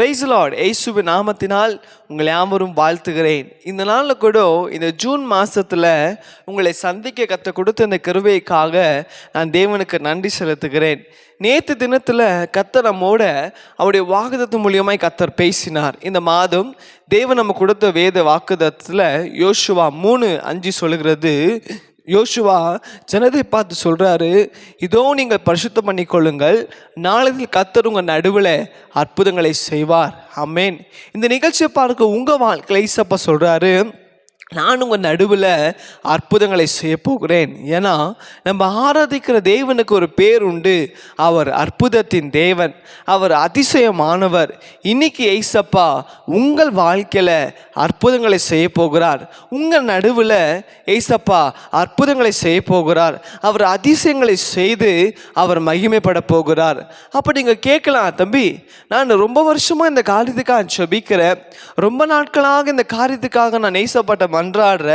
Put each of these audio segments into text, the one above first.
Price Lord ஏசுபி நாமத்தினால் உங்களை யாவரும் வாழ்த்துகிறேன். இந்த நாளில் கூட இந்த ஜூன் மாதத்தில் உங்களை சந்திக்க கற்றுக் கொடுத்த இந்த கருவைக்காக நான் தேவனுக்கு நன்றி செலுத்துகிறேன். நேற்று தினத்தில் கத்தர் நம்மோட அவருடைய வாக்குதத்து மூலியமாய் கத்தர் பேசினார். இந்த மாதம் தேவன் நம்ம கொடுத்த வேத வாக்குதத்தில் யோசுவா மூணு அஞ்சு சொல்லுகிறது யோசுவா ஜனதை பார்த்து சொல்கிறாரு இதோ நீங்கள் பரிசுத்தம் பண்ணிக்கொள்ளுங்கள். நாளதில் கத்தர் உங்கள் நடுவில் அற்புதங்களை செய்வார். அமேன் இந்த நிகழ்ச்சியை பார்க்க உங்கள் வாழ்க்கையில் ஐசப்பா சொல்கிறாரு நான் உங்கள் நடுவில் அற்புதங்களை செய்ய போகிறேன் ஏன்னா நம்ம ஆராதிக்கிற தேவனுக்கு ஒரு பேர் உண்டு அவர் அற்புதத்தின் தேவன். அவர் அதிசயமானவர். இன்னைக்கு ஏசப்பா உங்கள் வாழ்க்கையில் அற்புதங்களை செய்ய போகிறார் உங்கள் நடுவில் ஏசப்பா அற்புதங்களை செய்ய போகிறார் அவர் அதிசயங்களை செய்து அவர் மகிமைப்பட போகிறார். அப்போ நீங்கள் கேட்கலாம் தம்பி நான் ரொம்ப வருஷமாக இந்த காரியத்துக்காக ஜபிக்கிறேன். ரொம்ப நாட்களாக இந்த காரியத்துக்காக நான் ஏசப்பட்ட மன்றாடுற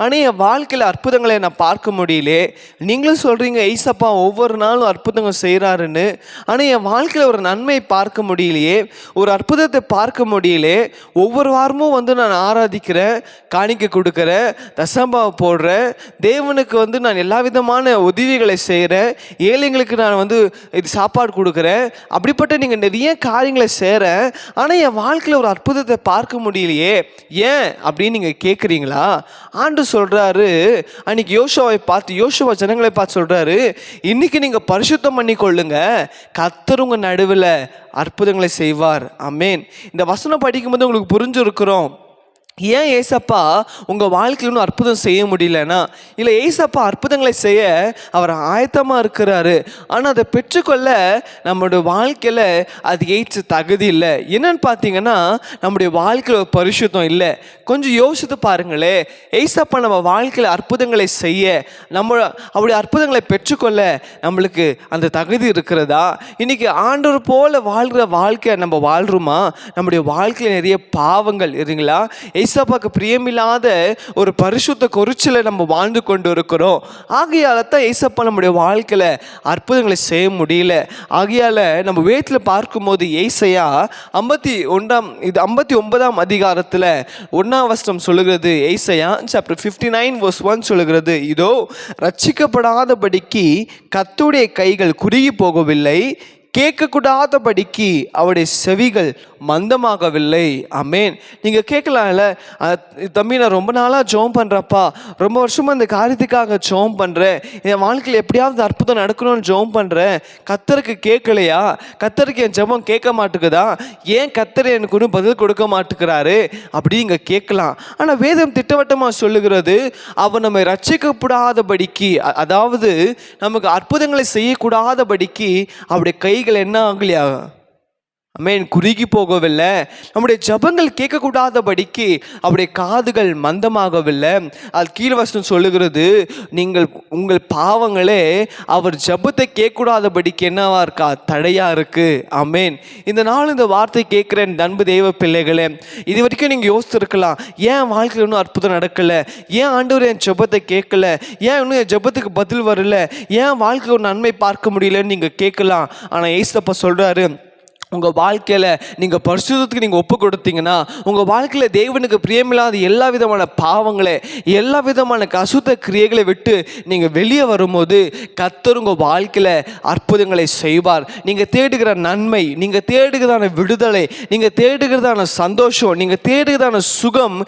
ஆனால் என் வாழ்க்கையில் அற்புதங்களை நான் பார்க்க முடியலே. நீங்களும் சொல்கிறீங்க ஐசப்பா ஒவ்வொரு நாளும் அற்புதங்கள் செய்கிறாருன்னு ஆனால் என் வாழ்க்கையில் ஒரு நன்மை பார்க்க முடியலையே. ஒரு அற்புதத்தை பார்க்க முடியலே. ஒவ்வொரு வாரமும் வந்து நான் ஆராதிக்கிறேன் காணிக்கை கொடுக்குறேன் தசம்பாவை போடுறேன். தேவனுக்கு வந்து நான் எல்லா விதமான உதவிகளை செய்கிறேன் ஏழைங்களுக்கு நான் வந்து இது சாப்பாடு கொடுக்குறேன். அப்படிப்பட்ட நீங்கள் நிறைய காரியங்களை செய்கிறேன் ஆனால் என் வாழ்க்கையில் ஒரு அற்புதத்தை பார்க்க முடியலையே. ஏன் அப்படின்னு நீங்கள் கேட்குறீங்க பார்த்தீங்களா ஆண்டு சொல்கிறாரு அன்னைக்கு யோசுவாவை பார்த்து யோசுவா ஜனங்களை பார்த்து சொல்கிறாரு இன்னைக்கு நீங்கள் பரிசுத்தம் பண்ணி கொள்ளுங்க கத்தர் நடுவில் அற்புதங்களை செய்வார். அமேன் இந்த வசனம் படிக்கும்போது உங்களுக்கு புரிஞ்சுருக்கிறோம். ஏன் ஏசப்பா உங்கள் வாழ்க்கையில் இன்னும் அற்புதம் செய்ய முடியலன்னா? இல்லை ஏசப்பா அற்புதங்களை செய்ய அவர் ஆயத்தமாக இருக்கிறாரு. ஆனால் அதை பெற்றுக்கொள்ள நம்மளுடைய வாழ்க்கையில் அது ஏற்ற தகுதி இல்லை. என்னன்னு பார்த்தீங்கன்னா நம்முடைய வாழ்க்கையில் ஒரு பரிசுத்தம் இல்லை. கொஞ்சம் யோசித்து பாருங்களே. ஏசப்பா நம்ம வாழ்க்கையில் அற்புதங்களை செய்ய நம்ம அவருடைய அற்புதங்களை பெற்றுக்கொள்ள நம்மளுக்கு அந்த தகுதி இருக்கிறதா? இன்றைக்கி ஆண்டவர் போல வாழ்கிற வாழ்க்கையை நம்ம வாழ்கிறோமா நம்முடைய வாழ்க்கையில் நிறைய பாவங்கள் இருங்களா ஏசப்பாக்கு பிரியமில்லாத ஒரு பரிசுத்த குறிச்சலை நம்ம வாழ்ந்து கொண்டு இருக்கிறோம் ஆகையால் தான் ஏசப்பா நம்முடைய வாழ்க்கையில் அற்புதங்களை செய்ய முடியல. ஆகையால் நம்ம வேத்தில் பார்க்கும்போது ஏசையா ஐம்பத்தி ஒன்றாம் இது ஐம்பத்தி ஒன்பதாம் அதிகாரத்தில் ஒன்றாம் சொல்லுகிறது. Isaiah chapter fifty nine verse one சொல்லுகிறது. இதோ ரட்சிக்கப்படாதபடிக்கு கத்துடைய கைகள் குறுகி போகவில்லை. கேட்கக்கூடாதபடிக்கு அவருடைய செவிகள் மந்தமாகவில்லை. அமேன் நீங்கள் கேட்கலாம்ல? அஹ், தம்பி நான் ரொம்ப நாளாக ஜோம் பண்ணுறப்பா ரொம்ப வருஷமாக இந்த காரியத்துக்காக ஜோம் பண்ணுறேன் என் வாழ்க்கையில் எப்படியாவது அற்புதம் நடக்கணும்னு ஜோம் பண்ணுறேன் கத்தருக்கு கேட்கலையா? கத்தருக்கு என் ஜெபம் கேட்க மாட்டேங்குதா ஏன் கத்தர் எனக்கு ஒன்றும் பதில் கொடுக்க மாட்டேங்கிறாரு அப்படி இங்கே கேட்கலாம். ஆனால் வேதம் திட்டவட்டமாக சொல்லுகிறது அவர் நம்மை ரட்சிக்கப்படாதபடிக்கு அதாவது நமக்கு அற்புதங்களை செய்யக்கூடாதபடிக்கு அவருடைய கை கைகள் என்ன ஆகலையா? அமேன். குறுகி போகவில்லை. நம்முடைய ஜபங்கள் கேட்கக்கூடாதபடிக்கு அவருடைய காதுகள் மந்தமாகவில்லை. அது கீழ்வசனம் சொல்லுகிறது நீங்கள் உங்கள் பாவங்களே அவர் ஜபத்தை கேட்கக்கூடாதபடிக்கு என்னவா இருக்கா? தடையாக இருக்குது அமேன். இந்த நாள் இந்த வார்த்தை கேட்குறேன் அன்பு தெய்வ பிள்ளைகளே இது வரைக்கும் நீங்கள் யோசித்துருக்கலாம் ஏன் வாழ்க்கையில் இன்னும் அற்புதம் நடக்கலை? ஏன் ஆண்டவர் என் ஜபத்தை கேட்கல? ஏன் இன்னும் என் ஜபத்துக்கு பதில் வரல? ஏன் வாழ்க்கையில் ஒரு நன்மை பார்க்க முடியலன்னு நீங்கள் கேட்கலாம். ஆனால் ஏசப்பா சொல்கிறாரு உங்கள் வாழ்க்கையில் நீங்கள் பரிசுத்தத்துக்கு நீங்கள் ஒப்பு கொடுத்தீங்கன்னா உங்கள் வாழ்க்கையில் தேவனுக்கு பிரியமில்லாத எல்லா விதமான பாவங்களை எல்லா விதமான கசுத்த கிரியைகளை விட்டு நீங்கள் வெளியே வரும்போது கத்தர் உங்கள் வாழ்க்கையில் அற்புதங்களை செய்வார். நீங்கள் தேடுகிற நன்மை நீங்கள் தேடுகிறதான விடுதலை நீங்கள் தேடுகிறதான சந்தோஷம் நீங்கள் தேடுகிறதான சுகம்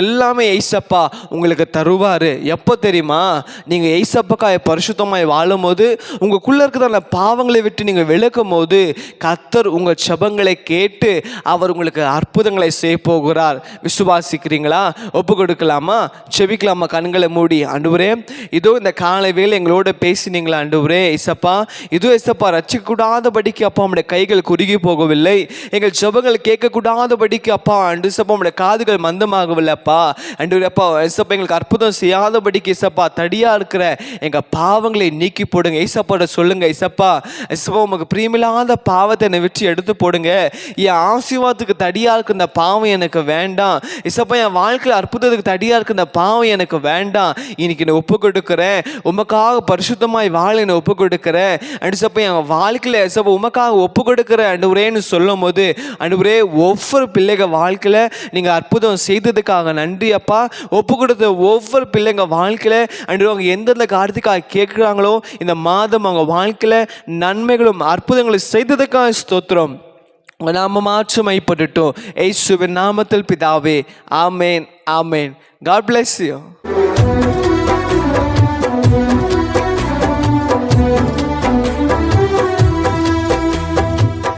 எல்லாமே ஐசப்பா உங்களுக்கு தருவார். எப்போ தெரியுமா? நீங்கள் ஏசப்பக்காய் பரிசுத்தமாய் வாழும்போது உங்களுக்குள்ளே இருக்கிறதான பாவங்களை விட்டு நீங்கள் விளக்கும் போது கத்தர் உங்கள் ஜெபங்களை கேட்டு அவர் உங்களுக்கு அற்புதங்களை செய்ய போகிறார். விசுவாசிக்கிறீங்களா? ஒப்பு கொடுக்கலாமா செபிக்கலாமா கண்களை மூடி. ஆண்டவரே இதோ இந்த காலை வேலை எங்களோட பேசினீங்களா ஆண்டவரே? இசப்பா இதோ இசப்பா ரச்சிக்கூடாதபடிக்கு அப்பா உடைய கைகள் குறுகி போகவில்லை. எங்கள் ஜெபங்கள் கேட்கக்கூடாதபடிக்கு அப்பா. அண்டு சப்பா உடைய காதுகள் மந்தமாகவில்லை அப்பா. அண்டு அப்பா இசப்பா எங்களுக்கு அற்புதம் செய்யாதபடிக்கு இசப்பா தடியாக இருக்கிற எங்கள் பாவங்களை நீக்கி போடுங்க. இசப்பாட சொல்லுங்க இசப்பா இசப்பா உமக்கு பிரியமில்லாத பாவத்தை என்னை விட்டு எடுத்து போடுங்க. என் ஆசீர்வாதத்துக்கு தடியாக இருக்கு இந்த பாவம் எனக்கு வேண்டாம். இசப்பா என் வாழ்க்கையில் அற்புதத்துக்கு தடியாக இருக்கு இந்த பாவம் எனக்கு வேண்டாம். இன்னைக்கு நான் ஒப்பு கொடுக்குறேன். உமக்காக பரிசுத்தமாய் வாழ என்னை ஒப்பு கொடுக்குறேன். அடிசப்பா என் வாழ்க்கையில் இசப்பா உமக்காக ஒப்பு கொடுக்குறேன். அண்டுவரேன்னு சொல்லும் போது அண்டுவரே ஒவ்வொரு பிள்ளைங்க வாழ்க்கையில் நீங்கள் அற்புதம் செய்ததுக்காக நன்றி அப்பா. ஒப்பு கொடுத்த ஒவ்வொரு பிள்ளைங்க வாழ்க்கையில் அண்டு அவங்க எந்தெந்த காரியத்துக்காக கேட்குறாங்களோ இந்த மாதம் அவங்க வாழ்க்கையில் நன்மைகளும் அற்புதங்களும் செய்ததுக்காக ஸ்தோத்திரம். உங்கள் நாம மாற்றமைப்பட்டுட்டோம் ஏசுவின் நாமத்தில் பிதாவே ஆமேன் ஆமேன். God bless you.